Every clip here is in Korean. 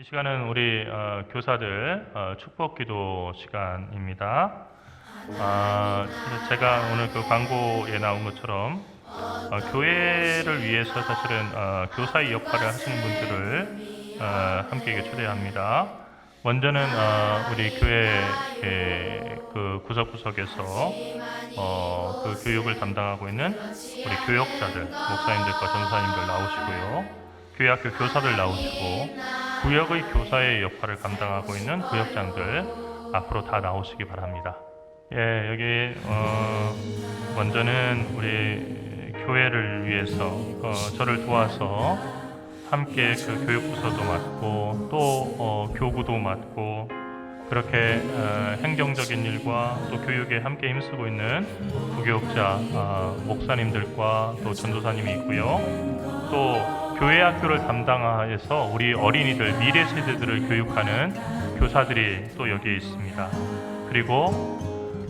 이 시간은 우리 어, 교사들 어, 축복 기도 시간입니다. 아, 제가 오늘 그 광고에 나온 것처럼 어, 교회를 위해서 사실은 어, 교사의 역할을 하시는 분들을 어, 함께 초대합니다. 먼저는 어, 우리 교회 그 구석구석에서 어, 그 교육을 담당하고 있는 우리 교역자들, 목사님들과 전사님들 나오시고요. 교회학교 교사들 나오시고 구역의 교사의 역할을 감당하고 있는 구역장들 앞으로 다 나오시기 바랍니다. 예, 여기 어, 먼저는 우리 교회를 위해서 어, 저를 도와서 함께 그 교육부서도 맡고 또 어, 교구도 맡고 그렇게 어, 행정적인 일과 또 교육에 함께 힘쓰고 있는 부교육자 어, 목사님들과 또 전도사님이 있고요. 또 교회 학교를 담당해서 우리 어린이들 미래 세대들을 교육하는 교사들이 또 여기에 있습니다. 그리고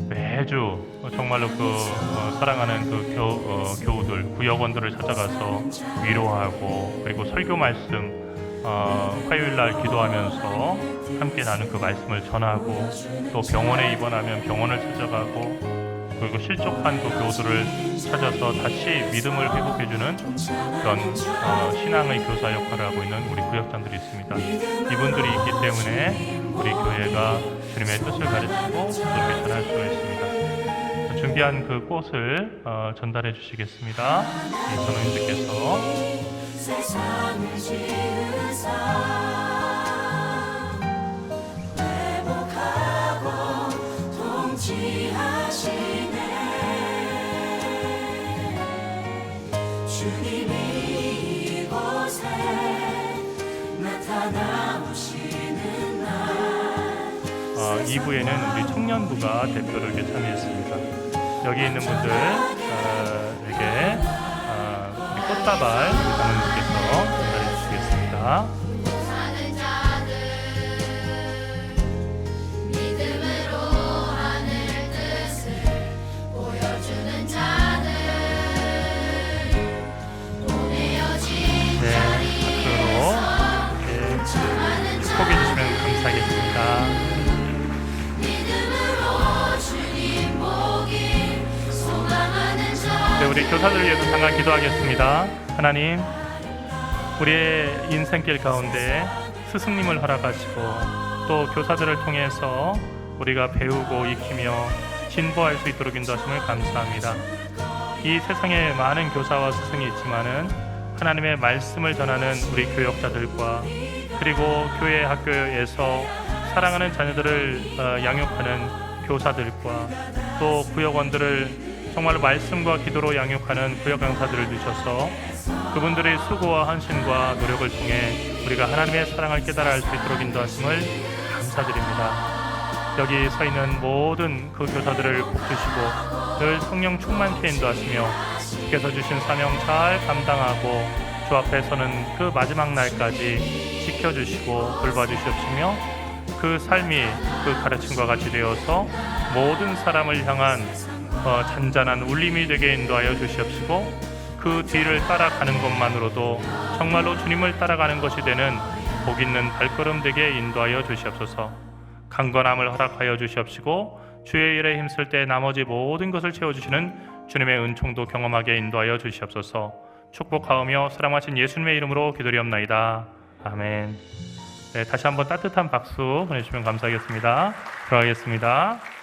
매주 정말로 그 어, 사랑하는 그 교, 어, 교우들 구역원들을 찾아가서 위로하고 그리고 설교 말씀 어, 화요일 날 기도하면서 함께 나눈 그 말씀을 전하고 또 병원에 입원하면 병원을 찾아가고 그리고 실족한 그 교우들을 찾아서 다시 믿음을 회복해주는 그런 어, 신앙의 교사 역할을 하고 있는 우리 구역장들이 있습니다. 이분들이 있기 때문에 우리 교회가 주님의 뜻을 가르치고 또 실천할 수 있습니다. 준비한 그 꽃을 어, 전달해 주시겠습니다. 이 전우님들께서 주님이 이곳에 나타나오시는 날 어, 2부에는 우리 청년부가 대표를 이렇게 참여했습니다. 여기 있는 분들에게 어, 우리 꽃다발 장로님께서 전달해 주시겠습니다. 우리 교사들 위해서 잠깐 기도하겠습니다. 하나님, 우리의 인생길 가운데 스승님을 허락하시고 또 교사들을 통해서 우리가 배우고 익히며 진보할 수 있도록 인도하심을 감사합니다. 이 세상에 많은 교사와 스승이 있지만은 하나님의 말씀을 전하는 우리 교역자들과 그리고 교회 학교에서 사랑하는 자녀들을 어, 양육하는 교사들과 또 구역원들을 정말로 말씀과 기도로 양육하는 구역 강사들을 주셔서 그분들의 수고와 헌신과 노력을 통해 우리가 하나님의 사랑을 깨달아 알 수 있도록 인도하심을 감사드립니다. 여기 서 있는 모든 그 교사들을 복 주시고 늘 성령 충만케 인도하시며 주께서 주신 사명 잘 감당하고 주 앞에 서는 그 마지막 날까지 지켜주시고 돌봐주시옵시며 그 삶이 그 가르침과 같이 되어서 모든 사람을 향한 어, 잔잔한 울림이 되게 인도하여 주시옵시고 그 뒤를 따라가는 것만으로도 정말로 주님을 따라가는 것이 되는 복 있는 발걸음 되게 인도하여 주시옵소서. 강건함을 허락하여 주시옵시고 주의 일에 힘쓸 때 나머지 모든 것을 채워주시는 주님의 은총도 경험하게 인도하여 주시옵소서. 축복하오며 사랑하신 예수님의 이름으로 기도리옵나이다. 아멘. 네, 다시 한번 따뜻한 박수 보내주시면 감사하겠습니다. 들어가겠습니다.